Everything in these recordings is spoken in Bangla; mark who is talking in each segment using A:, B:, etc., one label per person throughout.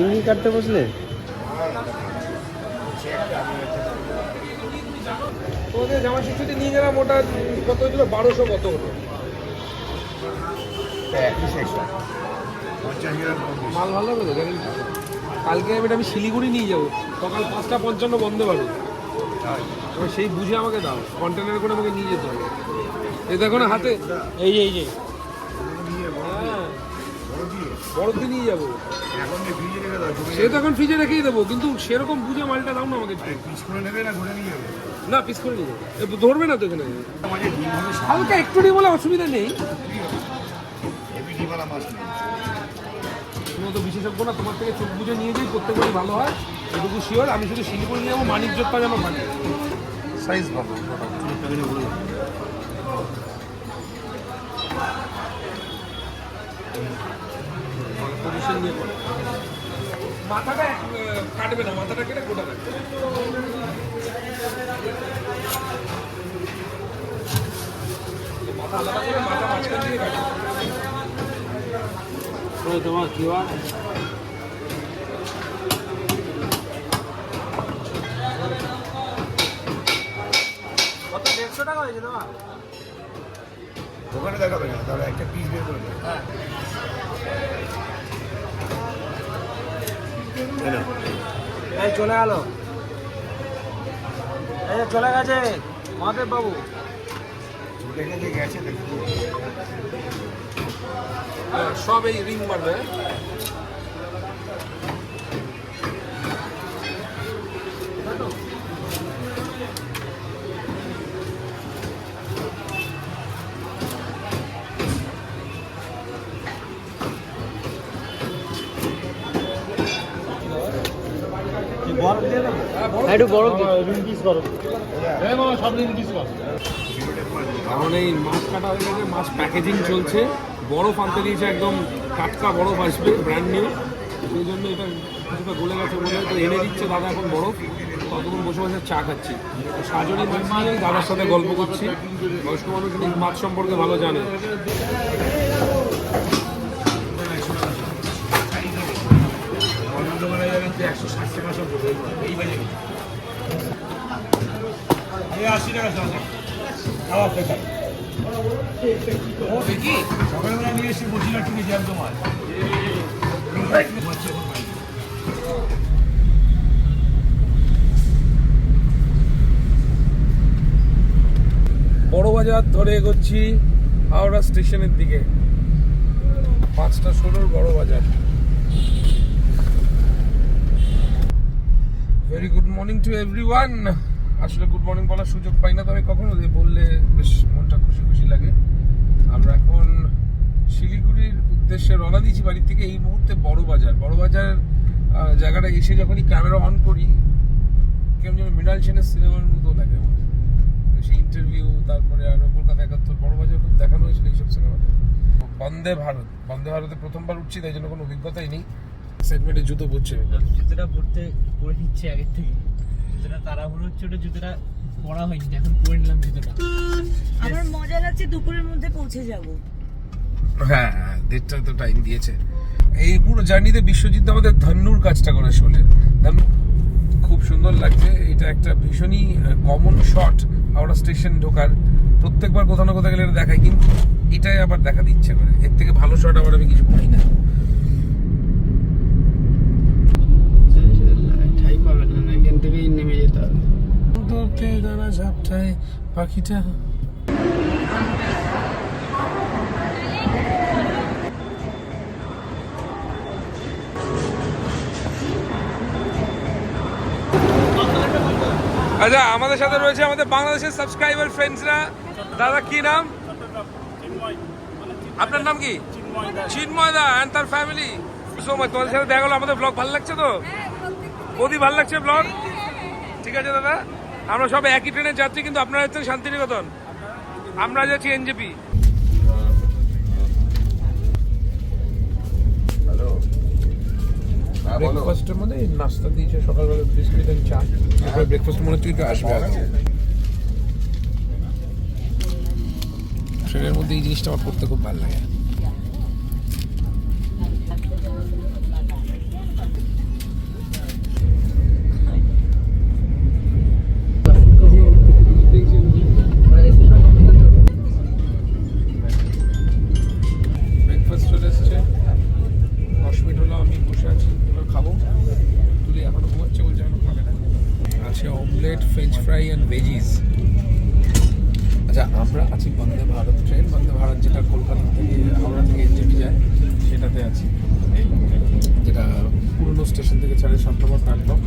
A: চিংড়ি কাটতে বসলে?
B: তোমাদের জামা শিশুতে নিয়ে গেলাম ওটা কত হয়েছিল? বারোশো কত হলো? মাল ভালো হবে তো গ্যারেন্টি কালকে আমি আমি শিলিগুড়ি নিয়ে যাব। সকাল পাঁচটা পঞ্চান্ন বন্ধ পারো সেই বুঝে আমাকে দাও। কন্টেনার করে আমাকে নিয়ে যেতে হবে। এই দেখো না হাতে। এই যে এই যে। হ্যাঁ বড়তে নিয়ে যাব। সে তো এখন ফ্রিজে রেখেই দেবো, কিন্তু সেরকম বুঝে মালটা দাও না আমাকে। না পিস করে নিয়ে যাব। ধরবে না তো এখানে। হালকা একটু নিয়ে বলে অসুবিধা নেই। তুমি তো বিশেষজ্ঞ না, তোমার থেকে চোখ বুঝে নিয়ে যাই, প্রত্যেকবারই ভালো হয়। এটুকু শিওর আমি শুধু শিলিগুড়ি নিয়ে যাব মানিকজোটটা যেন থাকে সাইজ ভালো পজিশন নিয়ে করে মাথাটা কাটবে না মাথাটা কেটে গোটা রাখবে। মাথা আলাদা করে মাথা মাঝখান দিয়ে কাটবে।
A: তোমার কি
B: কত দেড়শো টাকা হয়েছে তোমার?
C: ওখানে দেখাবে না তাহলে একটা পিস বের করে দেবে
B: এই চলে গেল এই চলে গেছে মহাদেব বাবু।
C: সব এই রিং দেখি
B: সব এই রিং মারবে
A: হ্যাঁ, একটু বরফ
B: কারণ এই মাছ কাটা হয়ে গেছে মাছ প্যাকেজিং চলছে। বরফ আনতে দিয়েছে একদম টাটকা বরফ আসবে ব্র্যান্ড নিউ সেই জন্য এটা কিছুটা গলে গেছে বলে তো এনে দিচ্ছে দাদা এখন বরফ। ততক্ষণ বসে বসে চা খাচ্ছি। সাজনি মাছ নিয়ে দাদার সাথে গল্প করছি। বয়স্ক মানুষ মাছ সম্পর্কে ভালো জানে।
C: একশো ষাট টাকা সব এই বাজে এই আশি টাকা সব খাওয়া টাকা
B: দেখি
C: সকালবেলা নিয়ে এসে বসি লাখ টাকা জ্যাম তোমার
B: বড় বাজার ধরে এগোচ্ছি হাওড়া স্টেশনের দিকে। পাঁচটা ষোলোর বড় বাজার। Very good morning to everyone আসলে গুড মর্নিং বলার সুযোগ পাই না, তবে কখনো যে বললে বেশ মনটা খুশি খুশি লাগে। আমরা এখন শিলিগুড়ির উদ্দেশ্যে রওনা দিয়েছি বাড়ির থেকে, এই মুহূর্তে বড় বাজার। বড় বাজার জায়গাটা এসে যখনই ক্যামেরা অন করি, কেমন যেন মৃণাল সেনের সিনেমার মতো লাগে আমার। সেই ইন্টারভিউ তারপরে আরও কলকাতা একাত্তর, বড় বাজার খুব দেখানো হয়েছিল এইসব সিনেমাতে। বন্দে ভারত। বন্দে ভারতে প্রথমবার উঠছি, তাই জন্য কোনো অভিজ্ঞতাই নেই। সেগমেন্টে জুতো পড়ছে
A: জুতোটা পড়তে পরে নিচ্ছে আগের থেকে জুতোটা তাড়াহুড়ো হচ্ছে ওটা জুতোটা পরা হয়নি এখন পরে নিলাম জুতোটা।
D: আমার মজা লাগছে দুপুরের মধ্যে পৌঁছে যাব।
B: হ্যাঁ হ্যাঁ দেড়টা তো টাইম দিয়েছে। এই পুরো জার্নিতে বিশ্বজিৎ আমাদের ধন্নুর কাজটা করে শোলে খুব সুন্দর লাগছে। এটা একটা ভীষণই কমন শট হাওড়া স্টেশন ঢোকার। প্রত্যেকবার কোথাও না কোথাও গেলে এটা দেখায় কিন্তু এটাই আবার দেখা দিচ্ছে করে। এর থেকে ভালো শট আবার আমি কিছু পাই না
A: ঠাই পাবে না এখান থেকেই নেমে যেতে হবে
B: দূরতে দানা ঝাপটায় পাখিটা। আচ্ছা আমাদের সাথে রয়েছে আমাদের বাংলাদেশের সাবস্ক্রাইবার ফ্রেন্ডসরা দাদা কি নাম? আপনার নাম কি? চিন্ময় দা অ্যান্ড তার ফ্যামিলি সো মাচ তোমাদের সাথে দেখা গেলো আমাদের ব্লগ ভালো লাগছে তো? অতি ভালো লাগছে ব্লগ ঠিক আছে দাদা? আমরা সব একই ট্রেনে যাচ্ছি কিন্তু আপনারা যাচ্ছেন শান্তিনিকেতন। আমরা যাচ্ছি এনজেপি। ব্রেকফাস্টের মধ্যে নাস্তা দিয়েছে সকালবেলা বিস্কিট আর চা। ব্রেকফাস্ট মনে হচ্ছে একটু আসবে ট্রেনের মধ্যে এই জিনিসটা আমার পড়তে খুব ভালো লাগে। আচ্ছা আমরা আছি বন্দে ভারত ট্রেন। বন্দে ভারত যেটা কলকাতা থেকে হাওড়া থেকে এনজেপি যায়, সেটাতে আছি। যেটা পুরনো স্টেশন থেকে ছাড়ে সাত নম্বর প্ল্যাটফর্ম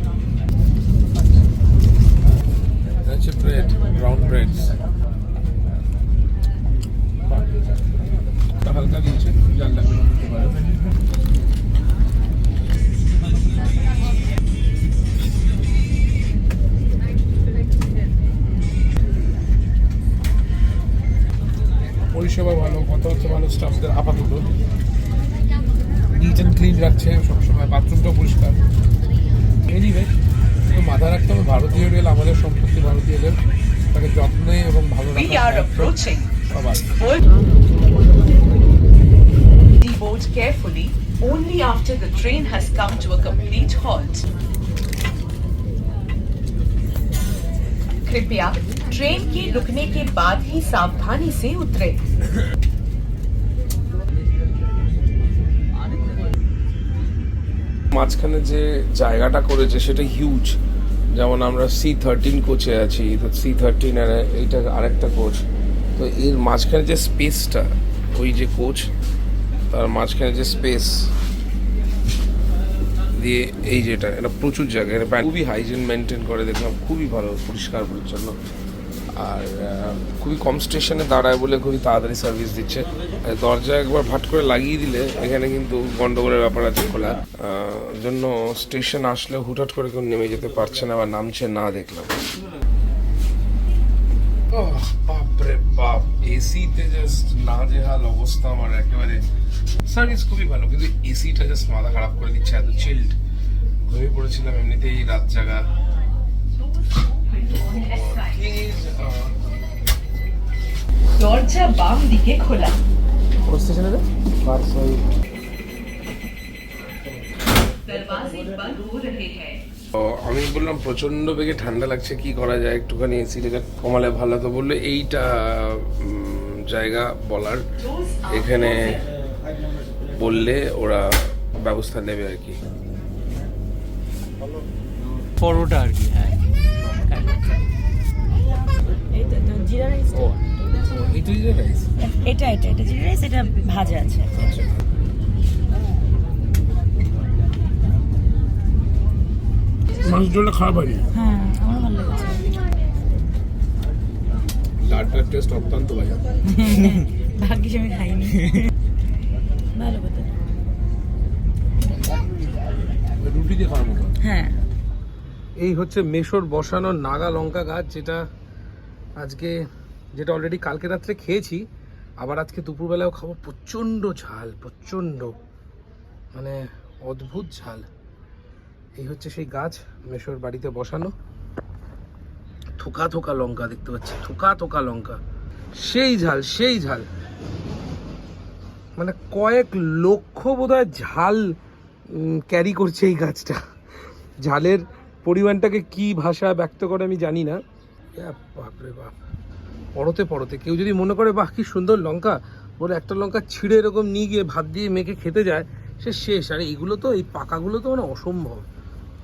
B: হচ্ছে ব্রেড ব্রাউন ব্রেডস হালকা দিয়েছে পারে পরিষেবা ভালো কথাবার্তা ভালো স্টাফদের আপাতত নিট অ্যান্ড ক্লিন রাখছে সবসময় বাথরুমটাও পরিষ্কার এনিওয়ে মাথা রাখতে হবে ভারতীয় রেল আমাদের সম্পত্তি ভারতীয় রেল তাকে যত্নে এবং ভালো
E: We
B: রাখা
E: are
B: দায়িত্ব
E: approaching.
B: সবার
E: Hold the boat carefully only after the train has come to a complete halt. कृपया ट्रेन के रुकने के बाद ही सावधानी से उतरे
B: মাঝখানে যে জায়গাটা করেছে সেটা হিউজ যেমন আমরা সি থার্টিন কোচে আছি তো সি থার্টিন আর এইটা আরেকটা কোচ তো এর মাঝখানে যে স্পেসটা ওই যে কোচ তার মাঝখানে যে স্পেস দিয়ে এই যেটা এটা প্রচুর জায়গা এটা খুবই হাইজিন মেনটেন করে দেখলাম খুবই ভালো পরিষ্কার পরিচ্ছন্ন আর খুবই কম স্টেশনে দাঁড়ায় বলে খুবই তাড়াতাড়ি সার্ভিস দিচ্ছে। দরজা একবার ভাট করে লাগিয়ে দিলে এখানে কিন্তু গন্ডগোলের ব্যাপার আছে খোলা। জন্য স্টেশন আসলে হুটহাট করে কেউ নেমে যেতে পারছে না বা নামছে না দেখলাম। বাপরে বাপ এসিতে জাস্ট নাজেহাল অবস্থা আমার একেবারে। সার্ভিস খুবই ভালো, কিন্তু এসিটা জাস্ট মাথা খারাপ করে দিচ্ছে, এত চিল্ড ঘুমিয়ে পড়েছিলাম এমনিতেই রাত জাগা।
E: দরজা বাম দিকে খোলা।
B: কোন স্টেশনে রে? আমি বললাম প্রচণ্ড বেগে ঠান্ডা লাগছে কি করা যায়? একটুখানি এসি লেখা কমালে ভালো তো বলল এইটা জায়গা বলার। এখানে বললে ওরা ব্যবস্থা নেবে আর কি।
A: পরোটা আর কি হ্যাঁ।
D: এই তো তো জিরা রাইস
A: ও
B: এইটাই যে রাইস?
D: এটা এটা এটা জিরা রাইস এটা ভাজা আছে।
B: মাংস ঝোলটা খারাপ হয়নি?
D: হ্যাঁ আমার ভালো লেগেছে।
B: ডালটার টেস্ট অত্যন্ত বাজে
D: ভাগ্যিস আমি খাইনি। ভালো কথা।
B: রুটি দিয়ে খাওয়ার মতো।
D: হ্যাঁ।
B: এই হচ্ছে মেশোর বসানো নাগা লঙ্কা গাছ যেটা আজকে যেটা অলরেডি কালকে রাত্রে খেয়েছি, আবার আজকে দুপুরবেলাও খাব প্রচণ্ড ঝাল, প্রচণ্ড। মানে অদ্ভুত ঝাল। এই হচ্ছে সেই গাছ, মেশোর বাড়িতে বসানো। থোকা থোকা লঙ্কা দেখতে পাচ্ছি, থোকা থোকা লঙ্কা। সেই ঝাল সেই ঝাল। মানে কয়েক লক্ষ বোধহয় ঝাল ক্যারি করছে এই গাছটা। ঝালের পরিমাণটাকে কি ভাষা ব্যক্ত করে আমি জানি না। বাপরে বাপ। পড়তে পড়তে কেউ যদি মনে করে, বাহ, কি সুন্দর লঙ্কা। বলে, একটা লঙ্কা ছিঁড়ে এরকম নিয়ে গিয়ে ভাত দিয়ে মেখে খেতে যায়, সে শেষ। আর, এগুলো তো, এই পাকাগুলো তো মানে অসম্ভব।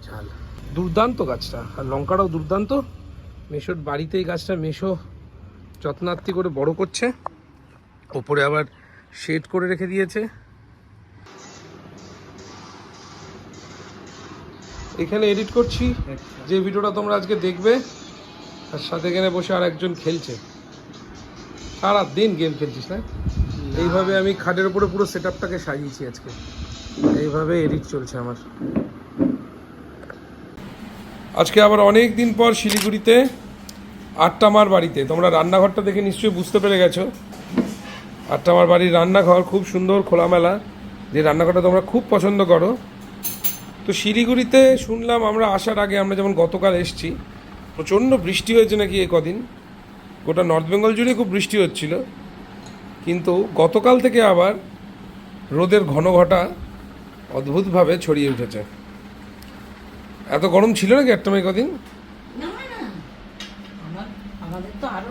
B: ঝাল। দুর্দান্ত গাছটা। আর লঙ্কাটাও দুর্দান্ত। মেশোর বাড়িতে এই গাছটা মেশো যত্নার্থী করে বড় করছে। ওপরে আবার শেড করে রেখে দিয়েছে। এখানে এডিট করছি। যে ভিডিওটা তোমরা আজকে দেখবে আর সাথে এখানে বসে আর একজন খেলছে। সারা দিন গেম খেলছিস না? এইভাবে আমি খাটের উপরে পুরো সেট আপটাকে সাজিয়েছি আজকে। এইভাবে এডিট চলছে আমার। আজকে আবার অনেক দিন পর শিলিগুড়িতে আটটামার বাড়িতে। তোমরা রান্নাঘরটা দেখে নিশ্চয়ই বুঝতে পেরে গেছো। আটটামার বাড়ির রান্নাঘর খুব সুন্দর খোলামেলা। যে রান্নাঘরটা তোমরা খুব পছন্দ করো। তো শিলিগুড়িতে শুনলাম আমরা আসার আগে আমরা যেমন গতকাল এসেছি প্রচণ্ড বৃষ্টি হয়েছে নাকি এই কদিন? গোটা নর্থ বেঙ্গল জুড়ে খুব বৃষ্টি হচ্ছিল। কিন্তু গতকাল থেকে আবার রোদের ঘন ঘটা অদ্ভুতভাবে ছড়িয়ে উঠেছে। এত গরম ছিল নাকি একটা মেয়ে কদিন?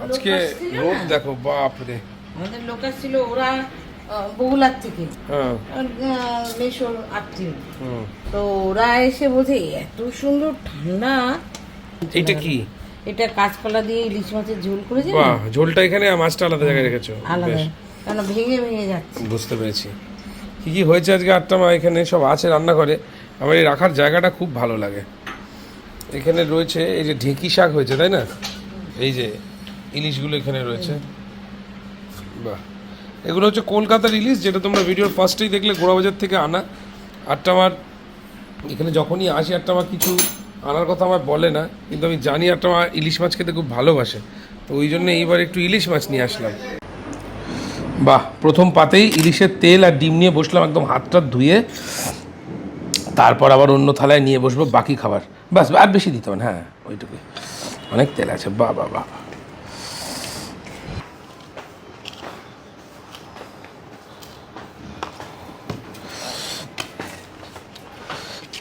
B: আজকে রোদ দেখো বাপ রে।
D: আমাদের লোক আসছিল ওরা
F: বহুলার থেকে।
B: হ্যাঁ।
F: মেশোর আত্মীয় তো ওরা এসে বলছে এত সুন্দর ঠান্ডা
B: এইটা কি?
F: এটা কাঁচকলা দিয়ে ইলিশ মাছের ঝোল করেছে?
B: বাহ ঝোলটা এখানে মাছটা আলাদা জায়গায় রেখেছো?
F: আলাদা। কেন ভেঙে ভেঙে যাচ্ছে।
B: বুঝতে পেরেছি। কি কি হয়েছে আজকে আটটা মা এখানে? সব আছে রান্না করে আমার এই রাখার জায়গাটা খুব ভালো লাগে। এখানে রয়েছে এই যে ঢেঁকি শাক হয়েছে তাই না? এই যে ইলিশগুলো এখানে রয়েছে। বাহ। এগুলো হচ্ছে কলকাতার ইলিশ যেটা তোমরা ভিডিওর ফার্স্টেই দেখলে গোড়াবাজার থেকে আনা। আটটা আমার এখানে যখনই আসি আটটা আমার কিছু আনার কথা আমার বলে না, কিন্তু আমি জানি একটা আমার ইলিশ মাছ খেতে খুব ভালোবাসে। তো ওই জন্য এইবার একটু ইলিশ মাছ নিয়ে আসলাম। বাহ, প্রথম পাতেই ইলিশের তেল আর ডিম নিয়ে বসলাম একদম হাতটা ধুয়ে। তারপর আবার অন্য থালায় নিয়ে বসবো বাকি খাবার। বাস, আর বেশি দিতে হবে হ্যাঁ ওইটুকুই। অনেক তেল আছে, বাহ বা বাহ।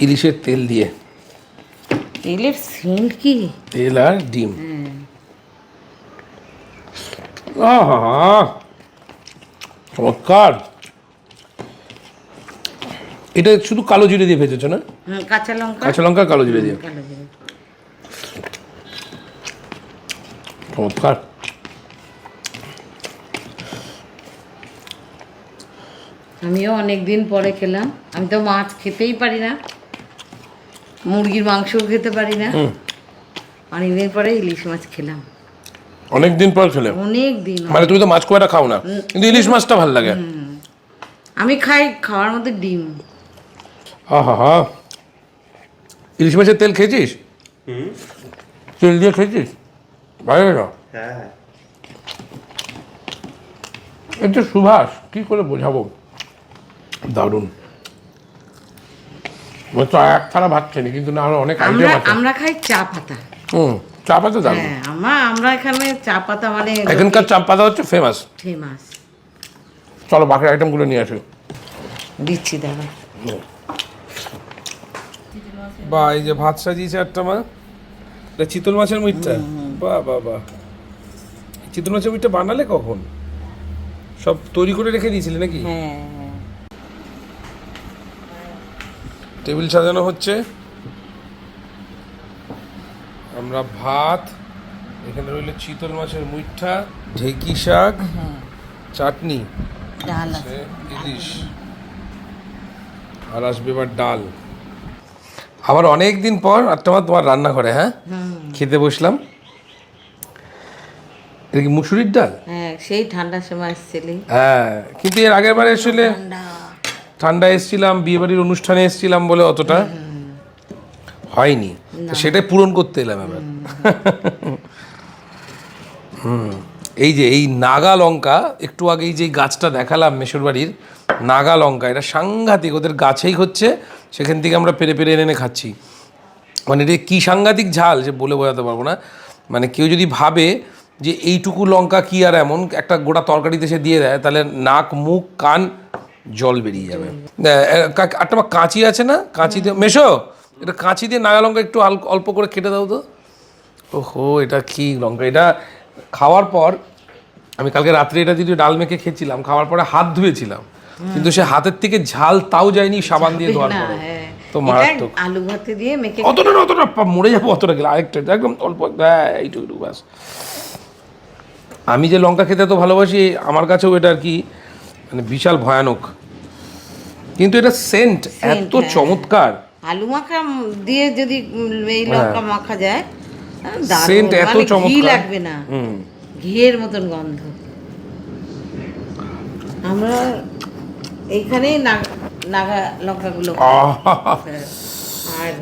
B: ইলিশের তেল দিয়ে
F: তেলের সেন্ট কি?
B: তেল আর ডিম। চমৎকার! এটা শুধু কালো জিরে দিয়ে ভেজেছো না?
F: কাঁচা লঙ্কা।
B: কাঁচা লঙ্কা কালো জিরে দিয়ে। চমৎকার!
F: আমিও অনেক দিন পরে খেলাম। আমি তো মাছ খেতেই পারি না। মুরগির মাংসও খেতে পারি না। অনেকদিন পরে ইলিশ মাছ খেলাম।
B: অনেক দিন পর খেলে?
F: অনেক দিন
B: মানে তুমি তো মাছ খুব একটা খাও না। কিন্তু ইলিশ মাছটা ভালো লাগে।
F: আমি খাই খাওয়ার মধ্যে ডিম।
B: আহা হা। ইলিশ মাছের তেল খেয়েছিস? তেল দিয়ে খেয়েছিস? ভালো লাগে না এটা সুভাষ কি করে বোঝাবো? দারুণ। এক থালা ভাত খেনি কিন্তু না আরও অনেক
F: আমরা
B: আইটেম আছে।
F: আমরা খাই চা পাতা।
B: হুম চা পাতা দারুণ
F: হ্যাঁ আমরা আমরা এখানে চা পাতা মানে
B: এখানকার চা পাতা হচ্ছে ফেমাস
F: ফেমাস
B: চলো বাকি আইটেমগুলো নিয়ে আসো।
F: দিচ্ছি দাদা
B: বা এই যে ভাত সাজিয়েছে একটা মা এটা চিতল মাছের মুইটটা বাহ বাহ বাহ চিতল মাছের মুইটটা বানালে কখন? সব তৈরি করে রেখে দিয়েছিলে নাকি?
F: হ্যাঁ।
B: টেবিল সাজানো হচ্ছে। আমরা ভাত এখানে রইল চিতল মাছের মুইঠা ঢেকি শাক চাটনি। ইলিশ। আর আসবে এবার ডাল। আবার অনেক দিন পর আর তোমার তোমার রান্না করে হ্যাঁ খেতে বসলাম। এটা কি মুসুরির ডাল?
F: হ্যাঁ সেই ঠান্ডার সময় এসেছিলি
B: হ্যাঁ কিন্তু এর আগের বার আসলে ঠান্ডা এসেছিলাম বিয়ে বাড়ির অনুষ্ঠানে এসেছিলাম বলে অতটা হয়নি। সেটাই পূরণ করতে এলাম এবার। হুম। এই যে এই নাগা লঙ্কা একটু আগেই যে গাছটা দেখালাম মেশোর বাড়ির নাগা লঙ্কা এটা সাংঘাতিক ওদের গাছেই হচ্ছে সেখান থেকে আমরা পেরে পেরে এনে এনে খাচ্ছি। মানে এটা কি সাংঘাতিক ঝাল যে বলে বোঝাতে পারব না। মানে কেউ যদি ভাবে যে এইটুকু লঙ্কা কি আর এমন একটা গোটা তরকারিতে সে দিয়ে দেয় তাহলে নাক মুখ কান জল বেরিয়ে যাবে। একটা আমার কাঁচি আছে না? কাঁচি দিয়ে মেশো! এটা কাঁচি দিয়ে নাগা লঙ্কা একটু অল্প করে কেটে দাও তো। ওহো এটা কি লঙ্কা? এটা খাওয়ার পর আমি কালকে রাত্রে এটা দিয়ে ডাল মেখে খেয়েছিলাম খাওয়ার পরে হাত ধুয়েছিলাম। কিন্তু সে হাতের থেকে ঝাল তাও যায়নি সাবান দিয়ে ধোয়ার পরে।
F: হ্যাঁ।
B: তো মারাত্মক।
F: আলু ভাতে দিয়ে মেখে
B: অতটা না অতটা মরে যাব অতটা গেলে। আরেকটা একদম অল্প এইটুকু এইটুকু ব্যাস। আমি যে লঙ্কা খেতে তো ভালোবাসি আমার কাছেও এটা আর কি মানে বিশাল ভয়ানক। কিন্তু এটা সেন্ট এত
F: হ্যাঁ।
B: চমৎকার।
F: আলু মাখা দিয়ে যদি এই লঙ্কা মাখা যায়
B: সেন্ট হ্যাঁ। এত
F: মানে ঘি
B: চমৎকার।
F: লাগবে না। ঘিয়ের মতন গন্ধ। আমরা এইখানেই নাগ- নাগা লঙ্কাগুলো
B: আহা!
F: আর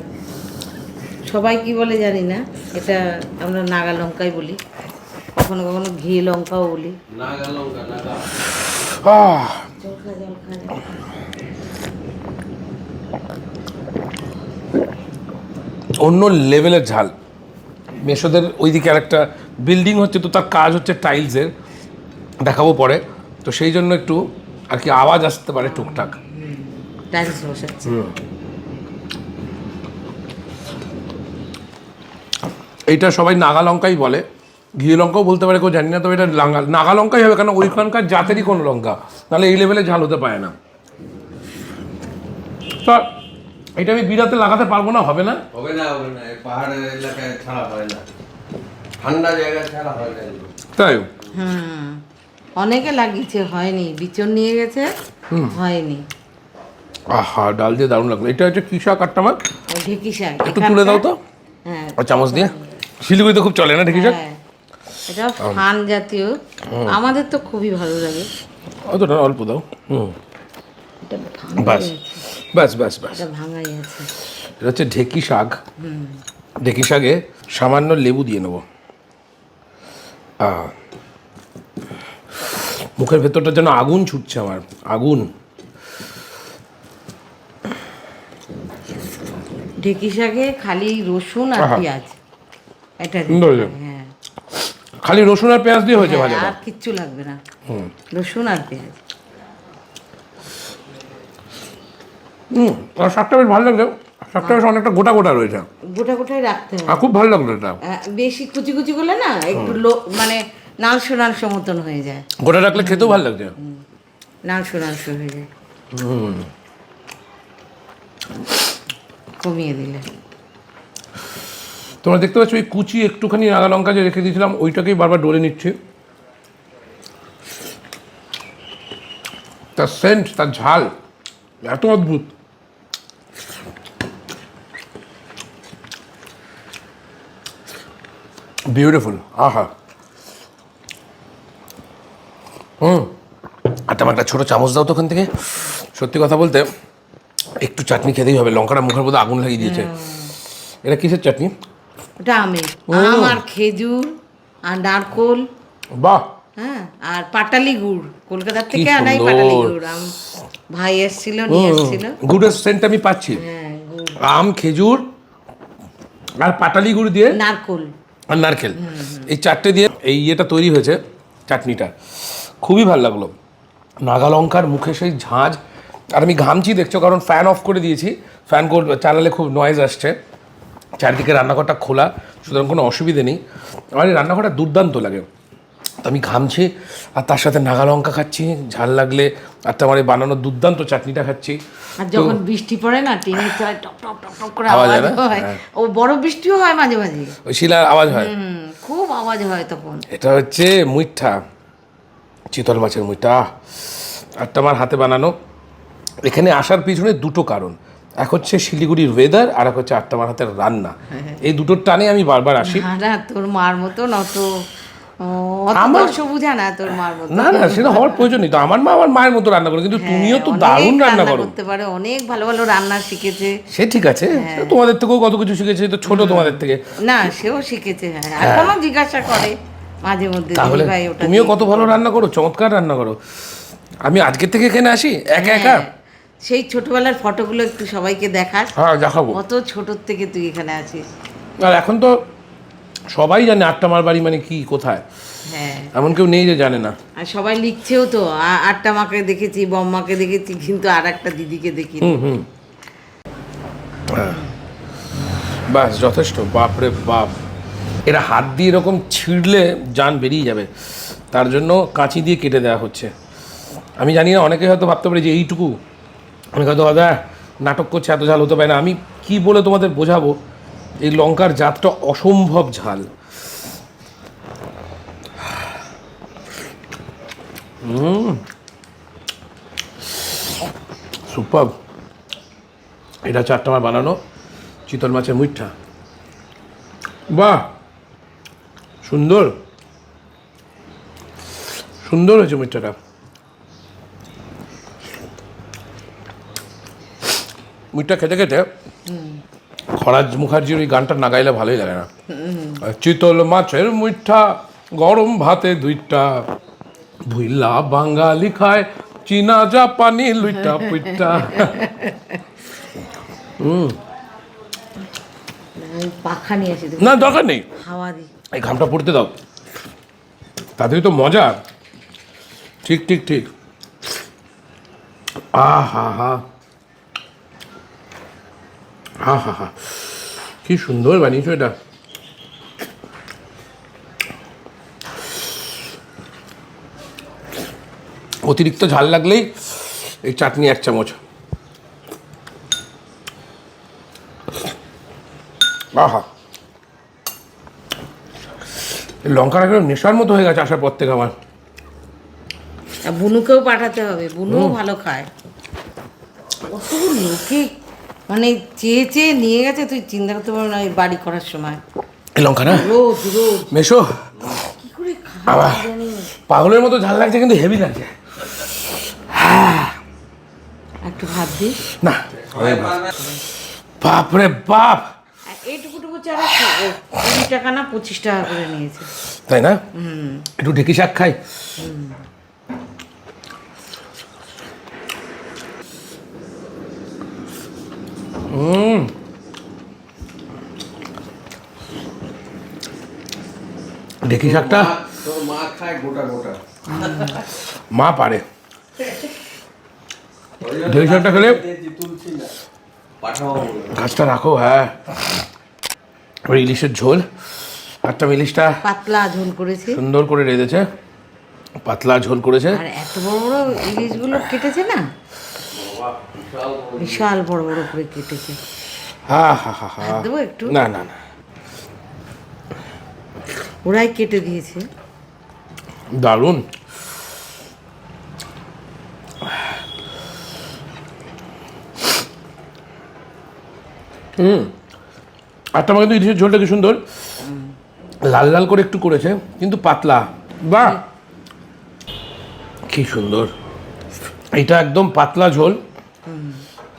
F: সবাই কি বলে জানি না এটা আমরা নাগা লঙ্কাই বলি। কখনো কখনো ঘি লঙ্কাও বলি। খা, জল খা।
B: অন্য লেভেলের ঝাল। মেশোদের ওইদিকে আর একটা বিল্ডিং হচ্ছে তো তার কাজ হচ্ছে টাইলসের দেখাবো পরে। তো সেই জন্য একটু আর কি আওয়াজ আসতে পারে টুকটাক। এইটা সবাই নাগা লঙ্কাই বলে। ঘি লঙ্কাও বলতে পারে কেউ জানি না তবে এটা নাগা লঙ্কাই হবে কেন ওইখানকার জাতেরই কোনো লঙ্কা। নাহলে এই লেভেলে ঝাল হতে পারে না। তা এটা আমি বিরাতে লাগাতে পারব না হবে না?
G: হবে না হবে না এই পাহাড়ের এলাকায় ছাড়া হয় না। ঠান্ডা জায়গায় ছাড়া হয় না
B: তাই?
F: হুম অনেকে লাগিয়েছে হয়নি। বিচন নিয়ে গেছে হয়নি।
B: আহা ডাল দিয়ে দারুণ লাগল। এটা হচ্ছে কি শাক আটটা মাছ?
F: ওই ঢেকি শাক
B: একটু তুলে দাও তো।
F: হ্যাঁ
B: চামচ দিয়ে। শিলিগুড়িতে খুব চলে না শাক?
F: হ্যাঁ এটা ফান জাতীয়। আমাদের তো খুবই ভালো লাগে।
B: অতটা অল্প দাও। হুম। বাস। ব্যাস ব্যাস ব্যাস
F: এটা ভাঙাই আছে।
B: এটা হচ্ছে ঢেকি শাক। ঢেকি শাকে সামান্য লেবু দিয়ে নেব। মুখের ভেতরটা যেন আগুন ছুটছে আমার আগুন।
F: ঢেকি শাকে খালি রসুন আর পেঁয়াজ। এটা হয়,
B: খালি রসুন আর পেঁয়াজ দিয়ে হয়েছে
F: হ্যাঁ,
B: ভাজাটা?
F: আর কিচ্ছু লাগবে না। রসুন আর পেঁয়াজ।
B: হুম আর শাকটা বেশ ভালো লাগল শাকটা বেশ অনেকটা গোটা গোটা রয়েছে।
F: গোটা গোটাই রাখতে হবে।
B: আর খুব ভালো লাগল এটা।
F: বেশি কুচি কুচি করলে না একটু লো মানে নালসো নালসো মতন হয়ে যায়।
B: গোটা রাখলে খেতেও ভালো লাগছে।
F: নালসো নালসো হয়ে যায়। কমিয়ে দিলে।
B: তোমরা দেখতে পাচ্ছ ওই কুচি একটুখানি নাগা লঙ্কা যে রেখে দিয়েছিলাম ওইটাকেই বারবার ডলে নিচ্ছি। তার সেন্ট তার ঝাল। এত অদ্ভুত। বিউটিফুল আহা। হুম আর তোমার একটা ছোটো চামচ দাও তো ওখান থেকে। সত্যি কথা বলতে একটু চাটনি খেতেই হবে লঙ্কাটা মুখের মধ্যে আগুন লাগিয়ে দিয়েছে। এটা কিসের চাটনি?
F: ওটা আম। আর খেজুর আর নারকোল।
B: বাহ।
F: হ্যাঁ আর পাটালি গুড়।
B: কলকাতার
F: থেকে আনাই পাটালি গুড়। আম ভাই এসেছিল নিয়ে এসেছিল।
B: গুড়ের সেন্ট আমি পাচ্ছি।
F: হ্যাঁ
B: আম খেজুর আর পাটালি গুড় দিয়ে?
F: নারকোল।
B: আর নারকেল। এই চারটে দিয়ে এই ইয়েটা তৈরি হয়েছে চাটনিটা। খুবই ভালো লাগল। নাগা লঙ্কার মুখে সেই ঝাঁঝ আর আমি ঘামছি দেখছ কারণ ফ্যান অফ করে দিয়েছি। ফ্যান চালালে খুব নয়েজ আসছে। চারদিকে রান্নাঘরটা খোলা সুতরাং কোনো অসুবিধে নেই। আমার এই রান্নাঘরটা দুর্দান্ত লাগে। আমি ঘামছি আর তার সাথে নাগা লঙ্কা খাচ্ছি ঝাল লাগলে আর তোমার এই বানানো দুর্দান্ত চাটনিটা খাচ্ছি।
F: আর যখন বৃষ্টি পড়ে না টিনের টপ টপ টপ টপ করে
B: আওয়াজ হয়?
F: হয়।
B: হ্যাঁ।
F: ও বড় বৃষ্টিও হয় মাঝে মাঝে।
B: ওই শিলার আওয়াজ হয়।
F: খুব আওয়াজ হয় তখন।
B: এটা হচ্ছে মুইঠা চিতল মাছের মুইঠা! আর তোমার হাতে বানানো। এখানে আসার পিছনে দুটো কারণ। এক হচ্ছে শিলিগুড়ির ওয়েদার আর এক হচ্ছে আটটামার হাতের রান্না। এই দুটোর টানে আমি বারবার আসি।
F: না তোর মার মতন অত
B: আমার-
F: বুঝা না তোর মার মতো।
B: না না সেটা হওয়ার প্রয়োজন নেই। তো আমার মা আমার মায়ের মতো রান্না করে কিন্তু তুমিও তো দারুণ রান্না করো।
F: করতে পারে অনেক ভালো ভালো রান্না শিখেছে।
B: সে ঠিক আছে তোমাদের থেকেও কত কিছু শিখেছে তো ছোট তোমাদের থেকে।
F: না সেও শিখেছে হ্যাঁ। এখনও জিজ্ঞাসা করে মাঝে মধ্যে
B: তাহলে
F: ওটা
B: তুমিও কত ভালো রান্না করো চমৎকার রান্না করো। আমি আজকের থেকে এখানে আসি? একা একা?
F: হ্যাঁ, সেই ছোটবেলার ফটোগুলো একটু সবাইকে দেখাস।
B: হ্যাঁ দেখাবো।
F: কত ছোটর থেকে তুই এখানে আছিস।
B: আর এখন তো সবাই জানে আটটামার বাড়ি মানে কি কোথায়?
F: হ্যাঁ।
B: এমন কেউ নেই যে জানে না।
F: আর সবাই লিখছেও তো আটটা মাকে দেখেছি বম্মাকে দেখেছি কিন্তু আর একটা দিদিকে দেখি
B: হুম বাস যথেষ্ট বাপরে বাপ। এরা হাত দিয়ে এরকম ছিঁড়লে যান বেরিয়ে যাবে। তার জন্য কাঁচি দিয়ে কেটে দেওয়া হচ্ছে। আমি জানি না অনেকে হয়তো ভাবতে পারে যে এইটুকু। আমি হয়তো দাদা নাটক করছে এত ঝাল হতে পারে না। আমি কি বলে তোমাদের বোঝাবো? এই লঙ্কার জাতটা অসম্ভব ঝাল। সুপার এটা আটটা আমার বানানো, চিতল মাছের মুইঠা। বাহ! সুন্দর। সুন্দর হয়েছে মুইঠাটা। মুইঠা খেতে খেতে খরাজ মুখার্জির ওই গানটা না গাইলে ভালোই লাগে না। চিতল মাছের মুইঠা গরম ভাতে দুইটা ভুইলা বাঙালি খায় চীনা জাপানি লুইটা পুইটা।
F: পাখা নিয়ে
B: না দরকার নেই।
F: হাওয়া দি।
B: এই ঘামটা পড়তে দাও। তাতেই তো মজা। ঠিক ঠিক ঠিক। আ হা। হা হা হা হা। কি সুন্দর বানিয়েছো এটা। অতিরিক্ত ঝাল লাগলেই এই চাটনি এক চামচ। আহা। লঙ্কাটা একদম নেশার মতো হয়ে গেছে আসার পর থেকে আমার।
F: বুনুকেও পাঠাতে হবে বুনুও ভালো খায়। কত লোকে মানে চেয়ে চেয়ে নিয়ে গেছে তুই চিন্তা করতে পারবি না ওই বাড়ি করার সময়।
B: এই
F: রোজ রোজ।
B: মেশো।
F: কি করে খায়
B: পাগলের মতো ঝাল লাগছে কিন্তু হেভি লাগছে।
F: একটু ভাত দিস
B: না। বাপরে বাপ!
F: এইটুকুটুকু চারা কুড়ি টাকা না পঁচিশ টাকা করে নিয়েছে।
B: তাই না? একটু ঢেকি শাক খাই। হুম ঢেকি শাকটা?
G: মা খায় গোটা গোটা।
B: মা পারে। ঢেকি শাকটা খেলে। গাছটা রাখো হ্যাঁ। ওই ইলিশের ঝোল। একটা ইলিশটা
F: পাতলা ঝোল করেছে।
B: সুন্দর করে রেঁধেছে। পাতলা ঝোল করেছে।
F: আর এত বড় বড় ইলিশগুলো কেটেছে না? বিশাল বড় বড় করে কেটেছে
B: হা হা হা। হা
F: দেবো একটু?
B: না না না।
F: ওরাই কেটে দিয়েছে।
B: দারুণ। হুম। আটটা কিন্তু ইলিশের ঝোলটা কি সুন্দর? লাল লাল করে একটু করেছে কিন্তু পাতলা। বাহ! কি সুন্দর। এটা একদম পাতলা ঝোল।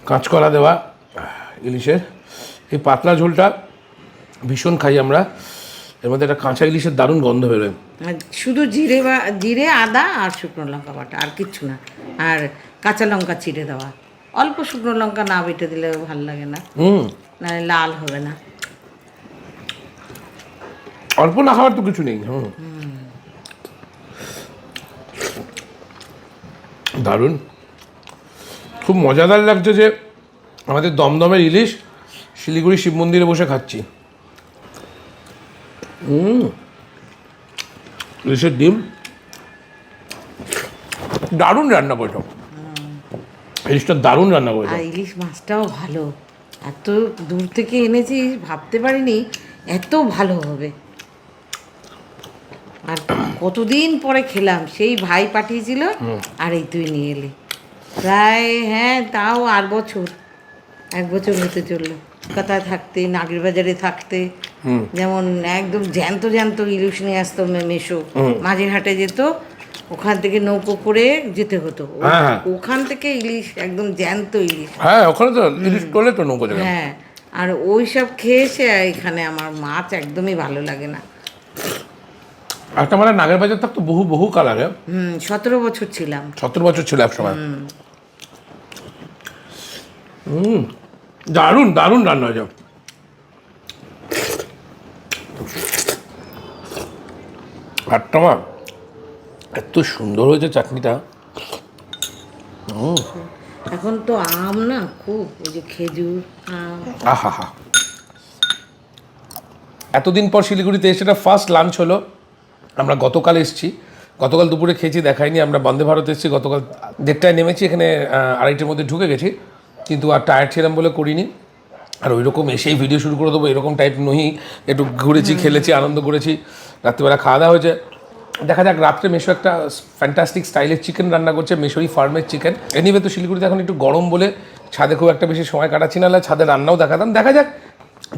B: কাঁচকলা দেওয়া ইলিশের। এই পাতলা ঝোলটা ভীষণ খাই আমরা। এর মধ্যে একটা কাঁচা ইলিশের দারুণ গন্ধ বেরোয়।
F: শুধু জিরে বা জিরে আদা আর শুকনো লঙ্কা বাটা আর কিচ্ছু না। আর কাঁচা লঙ্কা চিড়ে দেওয়া। অল্প শুকনো লঙ্কা না বেটে দিলে ভালো লাগে না।
B: হুম।
F: না লাল হবে না।
B: অল্প না খাওয়ার তো কিছু নেই হুম। দারুণ। খুব মজাদার লাগছে যে আমাদের দমদমের ইলিশ শিলিগুড়ি শিব মন্দিরে বসে খাচ্ছি। হুম ইলিশের ডিম। দারুণ রান্না করেছ ইলিশটা দারুণ রান্না করেছ
F: আর ইলিশ মাছটাও ভালো। এত দূর থেকে এনেছি ভাবতে পারিনি এত ভালো হবে। আর কতদিন পরে খেলাম সেই ভাই পাঠিয়েছিল আর এই তুই নিয়ে এলি। প্রায় হ্যাঁ তাও আর বছর। এক বছর হতে চলল। কলকাতায় থাকতে নাগের বাজারে থাকতে যেমন একদম জ্যান্ত জ্যান্ত ইলিশ নিয়ে আসতো মেশো। মাঝের হাটে যেত ওখান থেকে নৌকো করে যেতে হতো।
B: হ্যাঁ, হ্যাঁ।
F: ওখান থেকে ইলিশ একদম জ্যান্ত ইলিশ।
B: হ্যাঁ ওখানে তো ইলিশ তোলে তো নৌকো
F: হ্যাঁ আর ওই সব খেয়েছে এখানে আমার মাছ একদমই ভালো লাগে না।
B: একটা মানে নাগের বাজার থাকতো বহু বহু কাল আগে।
F: হুম সতেরো বছর ছিলাম।
B: সতেরো বছর ছিল এক সময়। হুম দারুণ দারুণ রান্না হয়েছে। আটটা মা এত সুন্দর হয়েছে চাটনিটা।
F: এখন তো আম না খুব ওই যে খেজুর
B: আহা হা। এতদিন পর শিলিগুড়িতে এসে এটা ফার্স্ট লাঞ্চ হলো। আমরা গতকাল এসেছি। গতকাল দুপুরে খেয়েছি দেখাইনি। আমরা বন্দে ভারত এসেছি গতকাল দেড়টায় নেমেছি এখানে আড়াইটের মধ্যে ঢুকে গেছি। কিন্তু আর টায়ার ছিলাম বলে করিনি। আর ওই রকম এসেই ভিডিও শুরু করে দেবো এরকম টাইপ নহি একটু ঘুরেছি খেলেছি আনন্দ করেছি। রাত্রিবেলা খাওয়া দাওয়া হয়েছে। দেখা যাক রাত্রে মেশো একটা ফ্যান্টাস্টিক স্টাইলের চিকেন রান্না করছে মেশোরি ফার্মের চিকেন এনিওয়ে তো শিলিগুড়িতে এখন একটু গরম বলে ছাদে খুব একটা বেশি সময় কাটাচ্ছি না ছাদে রান্নাও দেখাতাম। দেখা যাক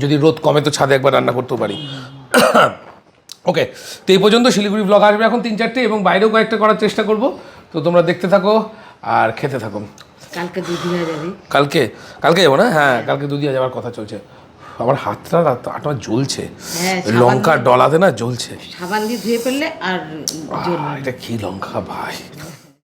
B: যদি রোদ কমে তো ছাদে একবার রান্না করতেও পারি। ওকে তো এই পর্যন্ত শিলিগুড়ি ব্লগ আসবে এখন তিন চারটে এবং বাইরেও কয়েকটা করার চেষ্টা করব। তো তোমরা দেখতে থাকো আর খেতে থাকো।
F: কালকে দুধিয়া যাবি।
B: কালকে? কালকে যাব না? হ্যাঁ কালকে দুধিয়া যাওয়ার কথা চলছে। আমার হাতটা আটা জ্বলছে।
F: হ্যাঁ,
B: লঙ্কা ডলাতে না জ্বলছে।
F: সাবান দিয়ে ধুয়ে ফেললে আর
B: এটা কি লঙ্কা ভাই?